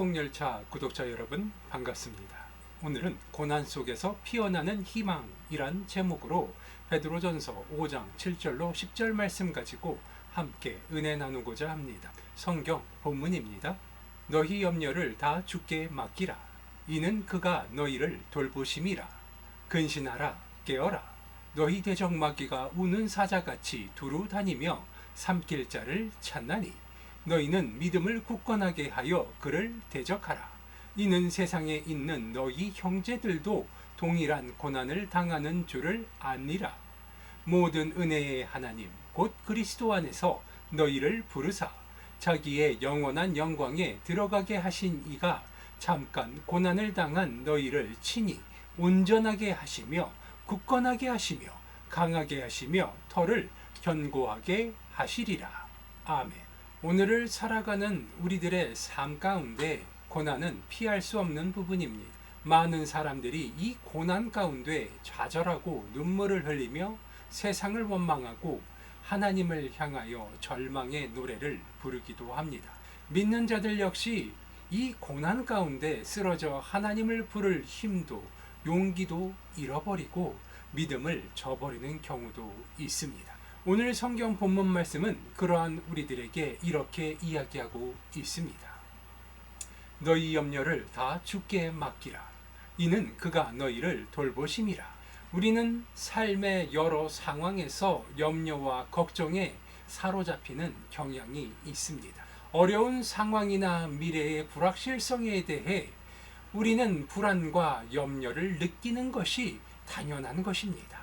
축복열차 구독자 여러분 반갑습니다. 오늘은 고난 속에서 피어나는 희망이란 제목으로 베드로전서 5장 7절로 10절 말씀 가지고 함께 은혜 나누고자 합니다. 성경 본문입니다. 너희 염려를 다 주께 맡기라. 이는 그가 너희를 돌보심이라. 근신하라 깨어라. 너희 대적마귀가 우는 사자같이 두루 다니며 삼킬 자를 찾나니 너희는 믿음을 굳건하게 하여 그를 대적하라. 이는 세상에 있는 너희 형제들도 동일한 고난을 당하는 줄을 아니라. 모든 은혜의 하나님 곧 그리스도 안에서 너희를 부르사 자기의 영원한 영광에 들어가게 하신 이가 잠깐 고난을 당한 너희를 친히 온전하게 하시며 굳건하게 하시며 강하게 하시며 털을 견고하게 하시리라. 아멘. 오늘을 살아가는 우리들의 삶 가운데 고난은 피할 수 없는 부분입니다. 많은 사람들이 이 고난 가운데 좌절하고 눈물을 흘리며 세상을 원망하고 하나님을 향하여 절망의 노래를 부르기도 합니다. 믿는 자들 역시 이 고난 가운데 쓰러져 하나님을 부를 힘도 용기도 잃어버리고 믿음을 저버리는 경우도 있습니다. 오늘 성경 본문 말씀은 그러한 우리들에게 이렇게 이야기하고 있습니다. 너희 염려를 다 주께 맡기라. 이는 그가 너희를 돌보심이라. 우리는 삶의 여러 상황에서 염려와 걱정에 사로잡히는 경향이 있습니다. 어려운 상황이나 미래의 불확실성에 대해 우리는 불안과 염려를 느끼는 것이 당연한 것입니다.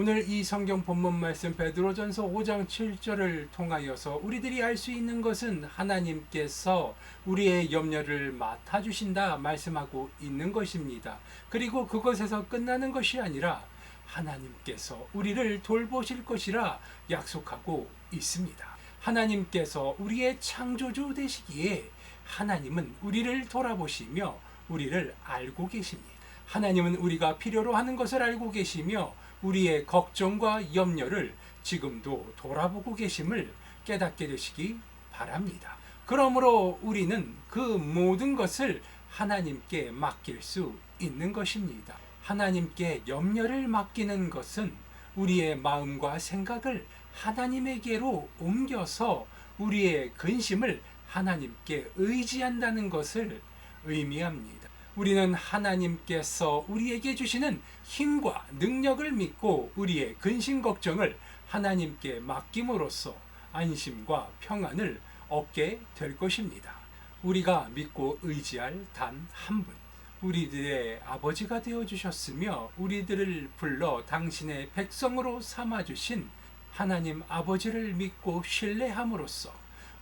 오늘 이 성경 본문 말씀 베드로전서 5장 7절을 통하여서 우리들이 알 수 있는 것은 하나님께서 우리의 염려를 맡아 주신다 말씀하고 있는 것입니다. 그리고 그것에서 끝나는 것이 아니라 하나님께서 우리를 돌보실 것이라 약속하고 있습니다. 하나님께서 우리의 창조주 되시기에 하나님은 우리를 돌아보시며 우리를 알고 계십니다. 하나님은 우리가 필요로 하는 것을 알고 계시며 우리의 걱정과 염려를 지금도 돌아보고 계심을 깨닫게 되시기 바랍니다. 그러므로 우리는 그 모든 것을 하나님께 맡길 수 있는 것입니다. 하나님께 염려를 맡기는 것은 우리의 마음과 생각을 하나님에게로 옮겨서 우리의 근심을 하나님께 의지한다는 것을 의미합니다. 우리는 하나님께서 우리에게 주시는 힘과 능력을 믿고 우리의 근심 걱정을 하나님께 맡김으로써 안심과 평안을 얻게 될 것입니다. 우리가 믿고 의지할 단 한 분, 우리들의 아버지가 되어 주셨으며 우리들을 불러 당신의 백성으로 삼아 주신 하나님 아버지를 믿고 신뢰함으로써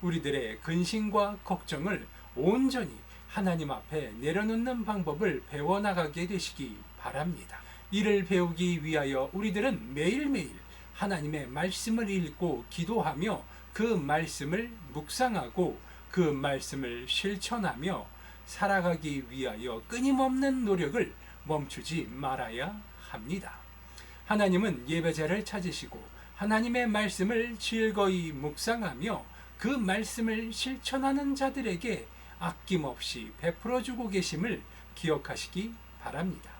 우리들의 근심과 걱정을 온전히 하나님 앞에 내려놓는 방법을 배워나가게 되시기 바랍니다. 이를 배우기 위하여 우리들은 매일매일 하나님의 말씀을 읽고 기도하며 그 말씀을 묵상하고 그 말씀을 실천하며 살아가기 위하여 끊임없는 노력을 멈추지 말아야 합니다. 하나님은 예배자를 찾으시고 하나님의 말씀을 즐거이 묵상하며 그 말씀을 실천하는 자들에게 아낌없이 베풀어 주고 계심을 기억하시기 바랍니다.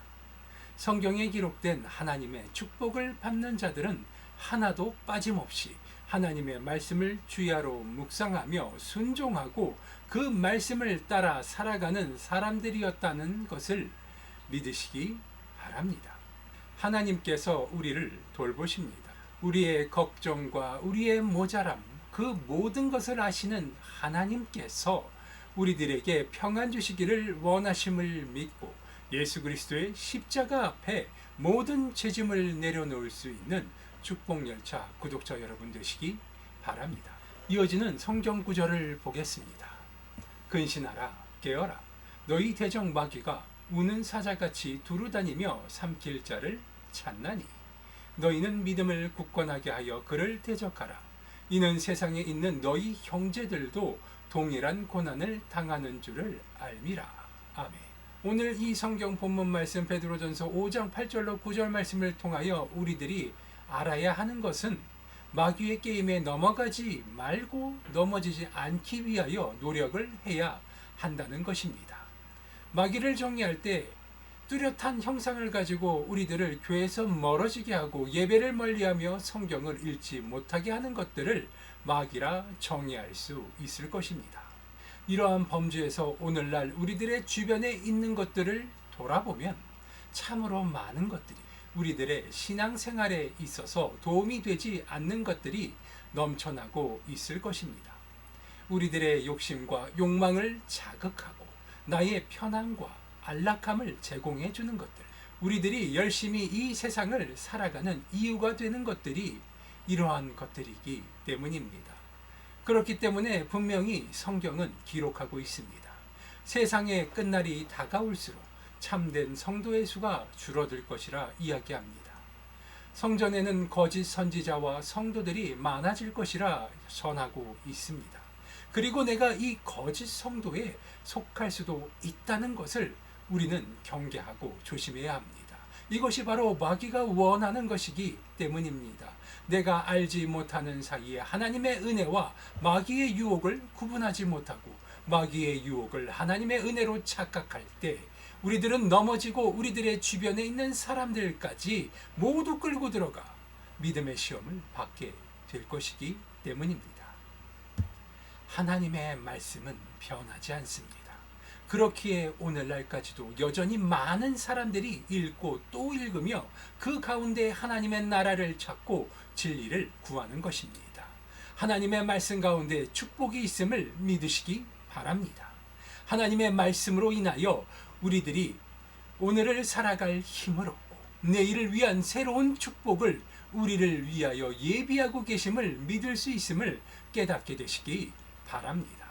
성경에 기록된 하나님의 축복을 받는 자들은 하나도 빠짐없이 하나님의 말씀을 주야로 묵상하며 순종하고 그 말씀을 따라 살아가는 사람들이었다는 것을 믿으시기 바랍니다. 하나님께서 우리를 돌보십니다. 우리의 걱정과 우리의 모자람, 그 모든 것을 아시는 하나님께서 우리들에게 평안 주시기를 원하심을 믿고 예수 그리스도의 십자가 앞에 모든 죄짐을 내려놓을 수 있는 축복열차 구독자 여러분 되시기 바랍니다. 이어지는 성경 구절을 보겠습니다. 근신하라 깨어라 너희 대적 마귀가 우는 사자같이 두루다니며 삼킬 자를 찾나니 너희는 믿음을 굳건하게 하여 그를 대적하라 이는 세상에 있는 너희 형제들도 동일한 고난을 당하는 줄을 알미라 아멘 오늘 이 성경 본문 말씀 베드로전서 5장 8절로 9절 말씀을 통하여 우리들이 알아야 하는 것은 마귀의 게임에 넘어가지 말고 넘어지지 않기 위하여 노력을 해야 한다는 것입니다. 마귀를 정의할 때 뚜렷한 형상을 가지고 우리들을 교회에서 멀어지게 하고 예배를 멀리하며 성경을 읽지 못하게 하는 것들을 마귀라 정의할 수 있을 것입니다. 이러한 범주에서 오늘날 우리들의 주변에 있는 것들을 돌아보면 참으로 많은 것들이 우리들의 신앙생활에 있어서 도움이 되지 않는 것들이 넘쳐나고 있을 것입니다. 우리들의 욕심과 욕망을 자극하고 나의 편안과 안락함을 제공해 주는 것들. 우리들이 열심히 이 세상을 살아가는 이유가 되는 것들이 이러한 것들이기 때문입니다. 그렇기 때문에 분명히 성경은 기록하고 있습니다. 세상의 끝날이 다가올수록 참된 성도의 수가 줄어들 것이라 이야기합니다. 성전에는 거짓 선지자와 성도들이 많아질 것이라 전하고 있습니다. 그리고 내가 이 거짓 성도에 속할 수도 있다는 것을 우리는 경계하고 조심해야 합니다. 이것이 바로 마귀가 원하는 것이기 때문입니다. 내가 알지 못하는 사이에 하나님의 은혜와 마귀의 유혹을 구분하지 못하고 마귀의 유혹을 하나님의 은혜로 착각할 때 우리들은 넘어지고 우리들의 주변에 있는 사람들까지 모두 끌고 들어가 믿음의 시험을 받게 될 것이기 때문입니다. 하나님의 말씀은 변하지 않습니다. 그렇기에 오늘날까지도 여전히 많은 사람들이 읽고 또 읽으며 그 가운데 하나님의 나라를 찾고 진리를 구하는 것입니다. 하나님의 말씀 가운데 축복이 있음을 믿으시기 바랍니다. 하나님의 말씀으로 인하여 우리들이 오늘을 살아갈 힘을 얻고 내일을 위한 새로운 축복을 우리를 위하여 예비하고 계심을 믿을 수 있음을 깨닫게 되시기 바랍니다.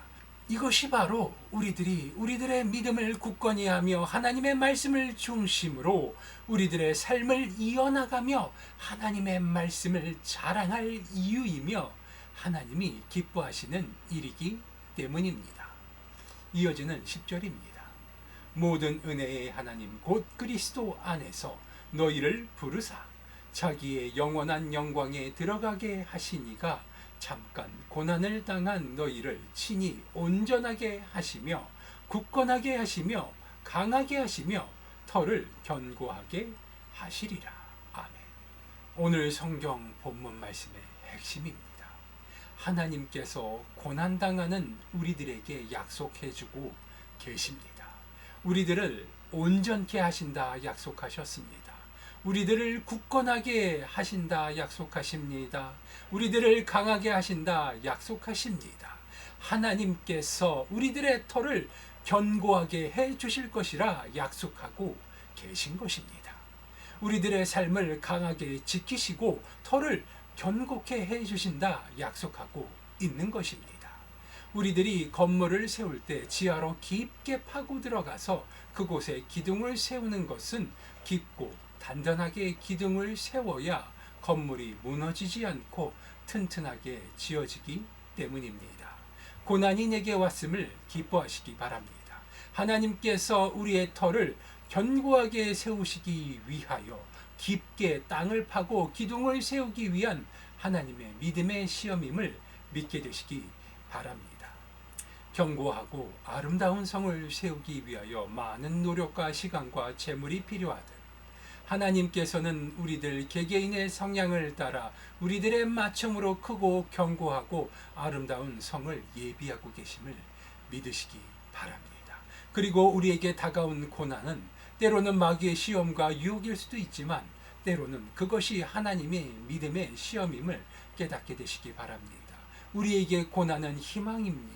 이것이 바로 우리들이 우리들의 믿음을 굳건히 하며 하나님의 말씀을 중심으로 우리들의 삶을 이어나가며 하나님의 말씀을 자랑할 이유이며 하나님이 기뻐하시는 일이기 때문입니다. 이어지는 10절입니다. 모든 은혜의 하나님 곧 그리스도 안에서 너희를 부르사 자기의 영원한 영광에 들어가게 하시니가 잠깐 고난을 당한 너희를 친히 온전하게 하시며 굳건하게 하시며 강하게 하시며 털을 견고하게 하시리라. 아멘. 오늘 성경 본문 말씀의 핵심입니다. 하나님께서 고난 당하는 우리들에게 약속해 주고 계십니다. 우리들을 온전케 하신다 약속하셨습니다. 우리들을 굳건하게 하신다 약속하십니다. 우리들을 강하게 하신다 약속하십니다. 하나님께서 우리들의 털을 견고하게 해 주실 것이라 약속하고 계신 것입니다. 우리들의 삶을 강하게 지키시고 털을 견고케 해 주신다 약속하고 있는 것입니다. 우리들이 건물을 세울 때 지하로 깊게 파고 들어가서 그곳에 기둥을 세우는 것은 깊고 단단하게 기둥을 세워야 건물이 무너지지 않고 튼튼하게 지어지기 때문입니다. 고난이 내게 왔음을 기뻐하시기 바랍니다. 하나님께서 우리의 터를 견고하게 세우시기 위하여 깊게 땅을 파고 기둥을 세우기 위한 하나님의 믿음의 시험임을 믿게 되시기 바랍니다. 견고하고 아름다운 성을 세우기 위하여 많은 노력과 시간과 재물이 필요하듯 하나님께서는 우리들 개개인의 성향을 따라 우리들의 맞춤으로 크고 견고하고 아름다운 성을 예비하고 계심을 믿으시기 바랍니다. 그리고 우리에게 다가온 고난은 때로는 마귀의 시험과 유혹일 수도 있지만 때로는 그것이 하나님의 믿음의 시험임을 깨닫게 되시기 바랍니다. 우리에게 고난은 희망입니다.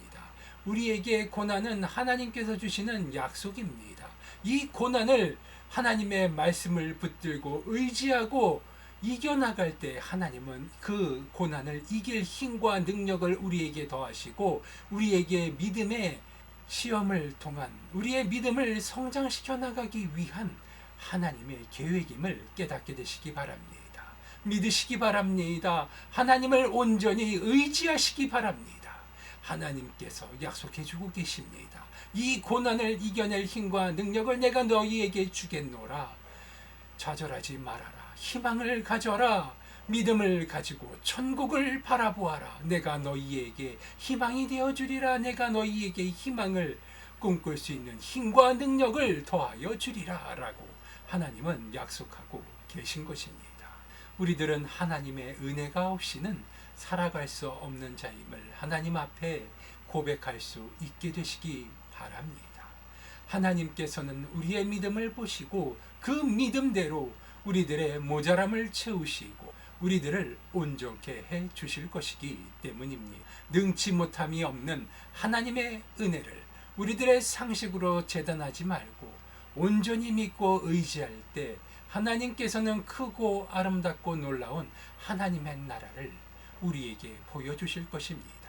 우리에게 고난은 하나님께서 주시는 약속입니다. 이 고난을 하나님의 말씀을 붙들고 의지하고 이겨나갈 때 하나님은 그 고난을 이길 힘과 능력을 우리에게 더하시고 우리에게 믿음의 시험을 통한 우리의 믿음을 성장시켜 나가기 위한 하나님의 계획임을 깨닫게 되시기 바랍니다. 믿으시기 바랍니다. 하나님을 온전히 의지하시기 바랍니다. 하나님께서 약속해 주고 계십니다. 이 고난을 이겨낼 힘과 능력을 내가 너희에게 주겠노라. 좌절하지 말아라. 희망을 가져라. 믿음을 가지고 천국을 바라보아라. 내가 너희에게 희망이 되어 주리라. 내가 너희에게 희망을 꿈꿀 수 있는 힘과 능력을 더하여 주리라 라고 하나님은 약속하고 계신 것입니다. 우리들은 하나님의 은혜가 없이는 살아갈 수 없는 자임을 하나님 앞에 고백할 수 있게 되시기 바랍니다. 하나님께서는 우리의 믿음을 보시고 그 믿음대로 우리들의 모자람을 채우시고 우리들을 온전케 해 주실 것이기 때문입니다. 능치 못함이 없는 하나님의 은혜를 우리들의 상식으로 재단하지 말고 온전히 믿고 의지할 때 하나님께서는 크고 아름답고 놀라운 하나님의 나라를 우리에게 보여주실 것입니다.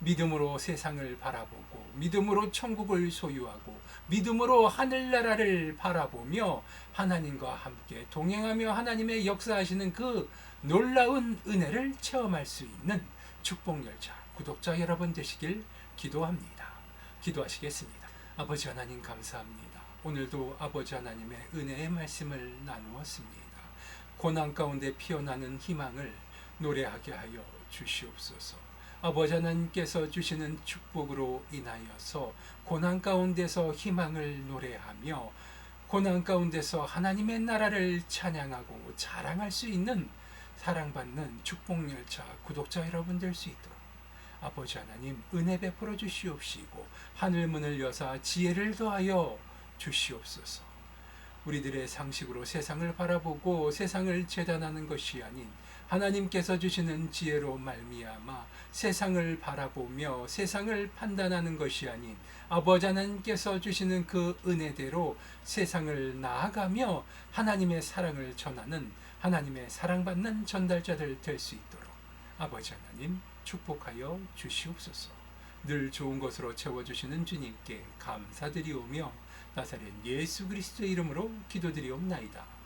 믿음으로 세상을 바라보고 믿음으로 천국을 소유하고 믿음으로 하늘나라를 바라보며 하나님과 함께 동행하며 하나님의 역사하시는 그 놀라운 은혜를 체험할 수 있는 축복열차 구독자 여러분 되시길 기도합니다. 기도하시겠습니다. 아버지 하나님 감사합니다. 오늘도 아버지 하나님의 은혜의 말씀을 나누었습니다. 고난 가운데 피어나는 희망을 노래하게 하여 주시옵소서. 아버지 하나님께서 주시는 축복으로 인하여서 고난 가운데서 희망을 노래하며 고난 가운데서 하나님의 나라를 찬양하고 자랑할 수 있는 사랑받는 축복열차 구독자 여러분 될 수 있도록 아버지 하나님 은혜 베풀어 주시옵시고 하늘 문을 여사 지혜를 더하여 주시옵소서. 우리들의 상식으로 세상을 바라보고 세상을 재단하는 것이 아닌 하나님께서 주시는 지혜로 말미암아 세상을 바라보며 세상을 판단하는 것이 아닌 아버지 하나님께서 주시는 그 은혜대로 세상을 나아가며 하나님의 사랑을 전하는 하나님의 사랑받는 전달자들 될 수 있도록 아버지 하나님 축복하여 주시옵소서. 늘 좋은 것으로 채워주시는 주님께 감사드리오며 나사렛 예수 그리스도의 이름으로 기도드리옵나이다.